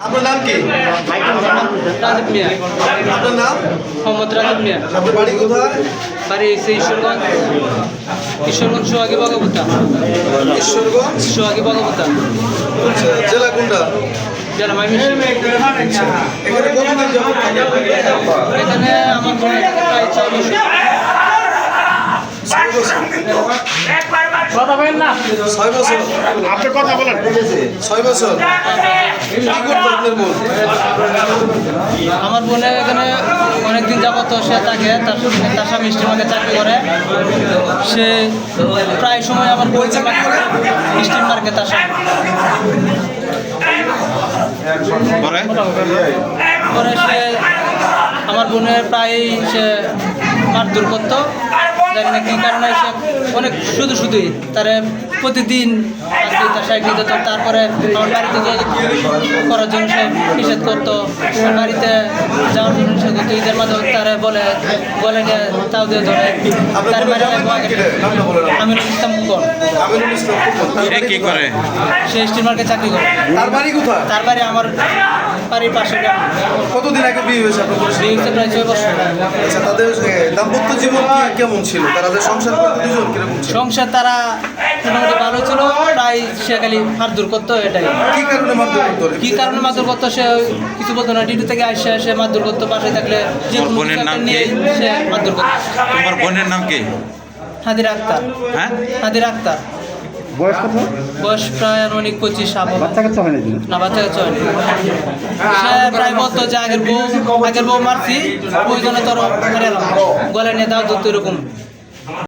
আপনার নাম কি? রাজীব মিয়া। আপনার নাম? মোহাম্মদ রাজীব মিয়া। আপনার বাড়ি কোথায়? বাড়ি এসে ঈশ্বরগঞ্জ। ঈশ্বরগঞ্জ সোহাগী বগবতা। ঈশ্বরগঞ্জ? সোহাগী বগবতা। আচ্ছা, জেলা কোনটা? জেলা যাবত থাকেন এখানে আমার প্রায় ছয় বছর। ছয় বছর ছয় বছর। আপনি কথা বলেন। ছয় বছর। কি করতো আপনার বোন আমার বোনের এখানে অনেকদিন যাবত সে থাকে তার তার স্বামী স্টিমাকে চাকরি করে। সে প্রায় সময় আমার বই চাকরি করে স্টিম মার্কে তার স্বামী পরে? পরে সে আমার বোনের প্রায় সে মারধর করতো। জানি না কি কারণে সে অনেক শুধু শুধুই তারে প্রতিদিন তার সাইকেল দিত তারপরে আমার বাড়িতে করার জন্য সে নিষেধ করতো। বাড়িতে যাওয়ার জন্য সে করতো ঈদের মাধ্যমে তারে বলে বলে নিয়ে তাও দিয়ে ধরে। তার। আমিরুল ইসলাম আমিনুল ইসলাম ফুকন। তার সে কি করে? সে স্টিল মার্কে চাকরি করে। তার বাড়ি কোথায়? তার বাড়ি আমার বাড়ির পাশে কতদিন আগে বিয়ে হয়েছে আপনার? বিয়ে হচ্ছে প্রায় ছয় বছর। আচ্ছা তাদের দাম্পত্য জীবন কেমন ছিল? তারা যে সংসার করতে দুজন কীরকম ছিল? সংসার তারা মোটামুটি ভালো ছিল প্রায় সে খালি মারধর করতো এটাই। কি কারণে মারধর করতো? কি কারণে মারধর করতো সে কিছু বলতো না ডিউটি থেকে আসে সে মারধর করতো বাসায় থাকলে যে কোনো বোনের নাম নিয়ে সে মারধর করতো। তোমার বোনের নাম কি? হাদির আক্তার। হ্যাঁ? হাদির আক্তার। বয়স কত? বয়স প্রায় অনেক পঁচিশ বাচ্চা কাচ্চা না বাচ্চা কাচ্চা হয়নি সে প্রায় বলতো যে আগের বউ আগের বউ মারছি ওই জন্য তোর গলে নিয়ে দাও তো এরকম।